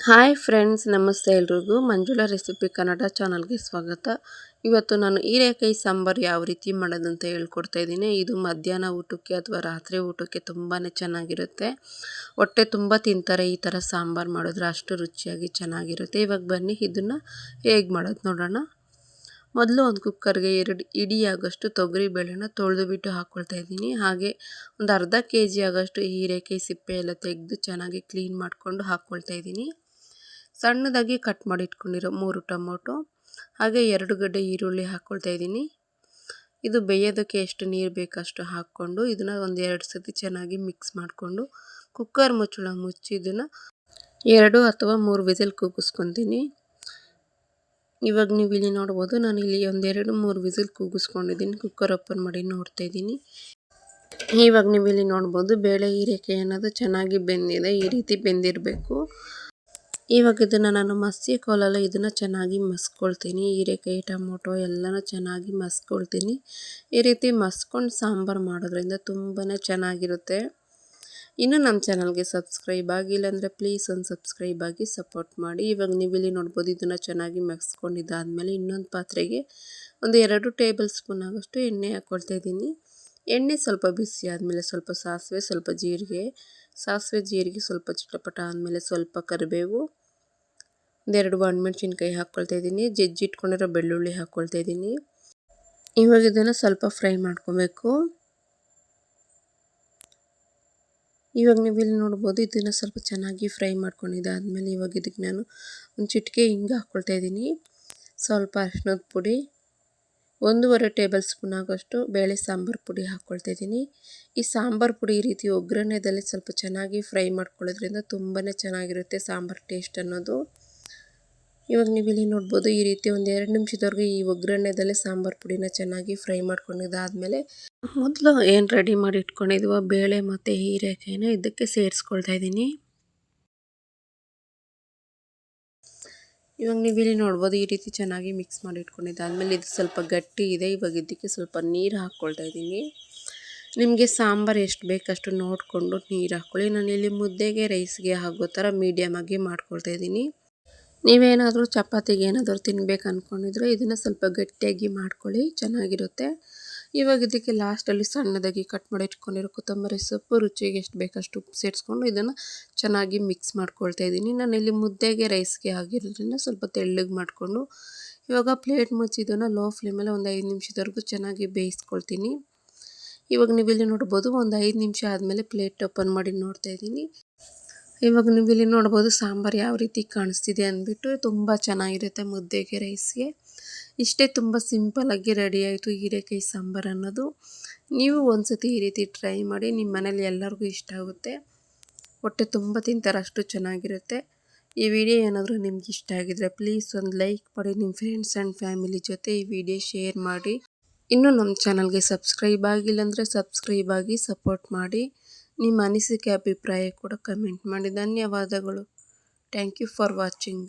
Hi friends ನಮಸ್ತೆ ಎಲ್ರಿಗೂ. Manjula recipe Kannada ಚಾನಲ್ಗೆ ಸ್ವಾಗತ. ಇವತ್ತು ನಾನು ಹೀರೆಕಾಯಿ ಸಾಂಬಾರು ಯಾವ ರೀತಿ ಮಾಡೋದಂತ ಹೇಳ್ಕೊಡ್ತಾ ಇದ್ದೀನಿ. ಇದು ಮಧ್ಯಾಹ್ನ ಊಟಕ್ಕೆ ಅಥವಾ ರಾತ್ರಿ ಊಟಕ್ಕೆ ತುಂಬಾ ಚೆನ್ನಾಗಿರುತ್ತೆ. ಹೊಟ್ಟೆ ತುಂಬ ತಿಂತಾರೆ ಈ ಥರ ಸಾಂಬಾರು ಮಾಡಿದ್ರೆ ಅಷ್ಟು ರುಚಿಯಾಗಿ ಚೆನ್ನಾಗಿರುತ್ತೆ. ಇವಾಗ ಬನ್ನಿ, ಇದನ್ನು ಹೇಗೆ ಮಾಡೋದು ನೋಡೋಣ. ಮೊದಲು ಒಂದು ಕುಕ್ಕರ್ಗೆ ಎರಡು ಇಡೀ ಆಗೋಷ್ಟು ತೊಗರಿ ಬೇಳೆನ ತೊಳೆದು ಬಿಟ್ಟು ಹಾಕ್ಕೊಳ್ತಾ ಇದ್ದೀನಿ. ಹಾಗೆ ಒಂದು ಅರ್ಧ ಕೆ ಜಿ ಆಗೋಷ್ಟು ಹೀರೆಕಾಯಿ ಸಿಪ್ಪೆ ಎಲ್ಲ ತೆಗೆದು ಚೆನ್ನಾಗಿ ಕ್ಲೀನ್ ಮಾಡಿಕೊಂಡು ಹಾಕ್ಕೊಳ್ತಾ ಇದ್ದೀನಿ. ಸಣ್ಣದಾಗಿ ಕಟ್ ಮಾಡಿ ಇಟ್ಕೊಂಡಿರೋ ಮೂರು ಟೊಮೊಟೊ, ಹಾಗೆ ಎರಡು ಗಡ್ಡೆ ಈರುಳ್ಳಿ ಹಾಕ್ಕೊಳ್ತಾ ಇದ್ದೀನಿ. ಇದು ಬೇಯೋದಕ್ಕೆ ಎಷ್ಟು ನೀರು ಬೇಕಷ್ಟು ಹಾಕ್ಕೊಂಡು ಇದನ್ನು ಒಂದು ಎರಡು ಸತಿ ಚೆನ್ನಾಗಿ ಮಿಕ್ಸ್ ಮಾಡಿಕೊಂಡು ಕುಕ್ಕರ್ ಮುಚ್ಚಳ ಮುಚ್ಚಿ ಇದನ್ನು ಎರಡು ಅಥವಾ ಮೂರು ವಿಸಿಲ್ ಕೂಗಿಸ್ಕೊತೀನಿ. ಇವಾಗ ನೀವು ಇಲ್ಲಿ ನೋಡ್ಬೋದು, ನಾನು ಇಲ್ಲಿ ಒಂದೆರಡು ಮೂರು ವಿಸಿಲ್ ಕೂಗಿಸ್ಕೊಂಡಿದ್ದೀನಿ, ಕುಕ್ಕರ್ ಓಪನ್ ಮಾಡಿ ನೋಡ್ತಾ ಇದ್ದೀನಿ. ಇವಾಗ ನೀವು ಇಲ್ಲಿ ನೋಡ್ಬೋದು, ಬೇಳೆ ಹೀರೆಕಾಯಿ ಅನ್ನೋದು ಚೆನ್ನಾಗಿ ಬೆಂದಿದೆ, ಈ ರೀತಿ ಬೆಂದಿರಬೇಕು. ಇವಾಗ ಇದನ್ನು ನಾನು ಮಸಿ ಕೋಲಲ್ಲ ಇದನ್ನು ಚೆನ್ನಾಗಿ ಮಸ್ಕೊಳ್ತೀನಿ. ಹೀರೆಕಾಯಿ, ಟೊಮೊಟೊ ಎಲ್ಲನೂ ಚೆನ್ನಾಗಿ ಮಸ್ಕೊಳ್ತೀನಿ. ಈ ರೀತಿ ಮಸ್ಕೊಂಡು ಸಾಂಬಾರು ಮಾಡೋದ್ರಿಂದ ತುಂಬಾ ಚೆನ್ನಾಗಿರುತ್ತೆ. ಇನ್ನು ನಮ್ಮ ಚಾನಲ್ಗೆ ಸಬ್ಸ್ಕ್ರೈಬ್ ಆಗಿಲ್ಲ ಅಂದರೆ ಪ್ಲೀಸ್ ಒಂದು ಸಬ್ಸ್ಕ್ರೈಬ್ ಆಗಿ ಸಪೋರ್ಟ್ ಮಾಡಿ. ಇವಾಗ ನೀವು ಇಲ್ಲಿ ನೋಡ್ಬೋದು ಇದನ್ನು ಚೆನ್ನಾಗಿ ಮೆಕ್ಸ್ಕೊಂಡಿದ್ದಾದಮೇಲೆ ಇನ್ನೊಂದು ಪಾತ್ರೆಗೆ ಒಂದು ಎರಡು ಟೇಬಲ್ ಸ್ಪೂನ್ ಆಗೋಷ್ಟು ಎಣ್ಣೆ ಹಾಕ್ಕೊಳ್ತಾ ಇದ್ದೀನಿ. ಎಣ್ಣೆ ಸ್ವಲ್ಪ ಬಿಸಿ ಆದಮೇಲೆ ಸ್ವಲ್ಪ ಸಾಸಿವೆ, ಸ್ವಲ್ಪ ಜೀರಿಗೆ, ಸಾಸಿವೆ, ಜೀರಿಗೆ ಸ್ವಲ್ಪ ಚಿಟಪಟ ಆದಮೇಲೆ ಸ್ವಲ್ಪ ಕರಿಬೇವು. ಒಂದೆರಡು ಒಣಮೆಣ್ಸಿನ್ಕಾಯಿ ಹಾಕ್ಕೊಳ್ತಾ ಇದ್ದೀನಿ. ಜಜ್ಜಿಟ್ಕೊಂಡಿರೋ ಬೆಳ್ಳುಳ್ಳಿ ಹಾಕ್ಕೊಳ್ತಾ ಇದ್ದೀನಿ. ಇವಾಗ ಇದನ್ನು ಸ್ವಲ್ಪ ಫ್ರೈ ಮಾಡ್ಕೋಬೇಕು. ಇವಾಗ ನೀವು ಇಲ್ಲಿ ನೋಡ್ಬೋದು ಇದನ್ನು ಸ್ವಲ್ಪ ಚೆನ್ನಾಗಿ ಫ್ರೈ ಮಾಡ್ಕೊಂಡಿದ್ದಾದಮೇಲೆ ಇವಾಗ ಇದಕ್ಕೆ ನಾನು ಒಂದು ಚಿಟಿಕೆ ಹಿಂಗೆ ಹಾಕ್ಕೊಳ್ತಾ ಇದ್ದೀನಿ. ಸ್ವಲ್ಪ ಅರ್ಶಿನದ ಪುಡಿ, ಒಂದೂವರೆ ಟೇಬಲ್ ಸ್ಪೂನ್ ಆಗೋಷ್ಟು ಬೇಳೆ ಸಾಂಬಾರು ಪುಡಿ ಹಾಕ್ಕೊಳ್ತಾ ಇದ್ದೀನಿ. ಈ ಸಾಂಬಾರು ಪುಡಿ ಈ ರೀತಿ ಒಗ್ಗರಣೆದಲ್ಲಿ ಸ್ವಲ್ಪ ಚೆನ್ನಾಗಿ ಫ್ರೈ ಮಾಡ್ಕೊಳ್ಳೋದ್ರಿಂದ ತುಂಬಾ ಚೆನ್ನಾಗಿರುತ್ತೆ ಸಾಂಬಾರು ಟೇಸ್ಟ್ ಅನ್ನೋದು. ಇವಾಗ ನೀವು ಇಲ್ಲಿ ನೋಡ್ಬೋದು ಈ ರೀತಿ ಒಂದು ಎರಡು ನಿಮಿಷದವರೆಗೆ ಈ ಒಗ್ಗರಣೆದಲ್ಲೇ ಸಾಂಬಾರು ಪುಡಿನ ಚೆನ್ನಾಗಿ ಫ್ರೈ ಮಾಡ್ಕೊಂಡಿದ್ದಾದಮೇಲೆ ಮೊದಲು ಏನು ರೆಡಿ ಮಾಡಿ ಇಟ್ಕೊಂಡಿದ್ವ, ಬೇಳೆ ಮತ್ತು ಹೀರೆಕಾಯಿನ ಇದಕ್ಕೆ ಸೇರಿಸ್ಕೊಳ್ತಾ ಇದ್ದೀನಿ. ಇವಾಗ ನೀವು ಇಲ್ಲಿ ನೋಡ್ಬೋದು ಈ ರೀತಿ ಚೆನ್ನಾಗಿ ಮಿಕ್ಸ್ ಮಾಡಿ ಇಟ್ಕೊಂಡಿದ್ದಾದಮೇಲೆ ಇದು ಸ್ವಲ್ಪ ಗಟ್ಟಿ ಇದೆ. ಇವಾಗ ಇದಕ್ಕೆ ಸ್ವಲ್ಪ ನೀರು ಹಾಕ್ಕೊಳ್ತಾ ಇದ್ದೀನಿ. ನಿಮಗೆ ಸಾಂಬಾರು ಎಷ್ಟು ಬೇಕಷ್ಟು ನೋಡಿಕೊಂಡು ನೀರು ಹಾಕ್ಕೊಳ್ಳಿ. ನಾನು ಇಲ್ಲಿ ಮುದ್ದೆಗೆ ರೈಸ್ಗೆ ಆಗೋ ಥರ ಮೀಡಿಯಮಾಗಿ ಮಾಡ್ಕೊಳ್ತಾ ಇದ್ದೀನಿ. ನೀವೇನಾದರೂ ಚಪಾತಿಗೆ ಏನಾದರೂ ತಿನ್ಬೇಕು ಅಂದ್ಕೊಂಡಿದ್ರೆ ಇದನ್ನು ಸ್ವಲ್ಪ ಗಟ್ಟಿಯಾಗಿ ಮಾಡ್ಕೊಳ್ಳಿ, ಚೆನ್ನಾಗಿರುತ್ತೆ. ಇವಾಗ ಇದಕ್ಕೆ ಲಾಸ್ಟಲ್ಲಿ ಸಣ್ಣದಾಗಿ ಕಟ್ ಮಾಡಿ ಇಟ್ಕೊಂಡಿರೋ ಕೊತ್ತಂಬರಿ ಸೊಪ್ಪು, ರುಚಿಗೆ ಎಷ್ಟು ಬೇಕಷ್ಟು ಉಪ್ಪು ಸೇರಿಸ್ಕೊಂಡು ಇದನ್ನು ಚೆನ್ನಾಗಿ ಮಿಕ್ಸ್ ಮಾಡ್ಕೊಳ್ತಾ ಇದ್ದೀನಿ. ನಾನು ಇಲ್ಲಿ ಮುದ್ದೆಗೆ ರೈಸ್ಗೆ ಆಗಿರೋದ್ರಿಂದ ಸ್ವಲ್ಪ ತೆಳ್ಳಗೆ ಮಾಡಿಕೊಂಡು, ಇವಾಗ ಪ್ಲೇಟ್ ಮುಚ್ಚಿ ಇದನ್ನು ಲೋ ಫ್ಲೇಮಲ್ಲಿ ಒಂದು ಐದು ನಿಮಿಷದವರೆಗೂ ಚೆನ್ನಾಗಿ ಬೇಯಿಸ್ಕೊಳ್ತೀನಿ. ಇವಾಗ ನೀವು ಇಲ್ಲಿ ನೋಡ್ಬೋದು ಒಂದು ಐದು ನಿಮಿಷ ಆದಮೇಲೆ ಪ್ಲೇಟ್ ಓಪನ್ ಮಾಡಿ ನೋಡ್ತಾ ಇದ್ದೀನಿ. ಇವಾಗ ನೀವು ಇಲ್ಲಿ ನೋಡ್ಬೋದು ಸಾಂಬಾರು ಯಾವ ರೀತಿ ಕಾಣಿಸ್ತಿದೆ ಅಂದ್ಬಿಟ್ಟು ತುಂಬ ಚೆನ್ನಾಗಿರುತ್ತೆ ಮುದ್ದೆಗೆ ರೈಸ್ಗೆ. ಇಷ್ಟೇ ತುಂಬ ಸಿಂಪಲಾಗಿ ರೆಡಿ ಆಯಿತು ಹೀರೆಕಾಯಿ ಸಾಂಬಾರು ಅನ್ನೋದು. ನೀವು ಒಂದು ಸತಿ ಈ ರೀತಿ ಟ್ರೈ ಮಾಡಿ, ನಿಮ್ಮ ಮನೇಲಿ ಎಲ್ಲರಿಗೂ ಇಷ್ಟ ಆಗುತ್ತೆ. ಹೊಟ್ಟೆ ತುಂಬ ತಿಂತಾರೆ ಅಷ್ಟು ಚೆನ್ನಾಗಿರುತ್ತೆ. ಈ ವಿಡಿಯೋ ಏನಾದರೂ ನಿಮ್ಗೆ ಇಷ್ಟ ಆಗಿದ್ರೆ ಪ್ಲೀಸ್ ಒಂದು ಲೈಕ್ ಮಾಡಿ, ನಿಮ್ಮ ಫ್ರೆಂಡ್ಸ್ ಆ್ಯಂಡ್ ಫ್ಯಾಮಿಲಿ ಜೊತೆ ಈ ವಿಡಿಯೋ ಶೇರ್ ಮಾಡಿ. ಇನ್ನೂ ನಮ್ಮ ಚಾನಲ್ಗೆ ಸಬ್ಸ್ಕ್ರೈಬ್ ಆಗಿಲ್ಲ ಅಂದರೆ ಸಬ್ಸ್ಕ್ರೈಬ್ ಆಗಿ ಸಪೋರ್ಟ್ ಮಾಡಿ. ನಿಮ್ಮ ಅನಿಸಿಕೆ ಅಭಿಪ್ರಾಯ ಕೂಡ ಕಮೆಂಟ್ ಮಾಡಿ. ಧನ್ಯವಾದಗಳು. Thank you for watching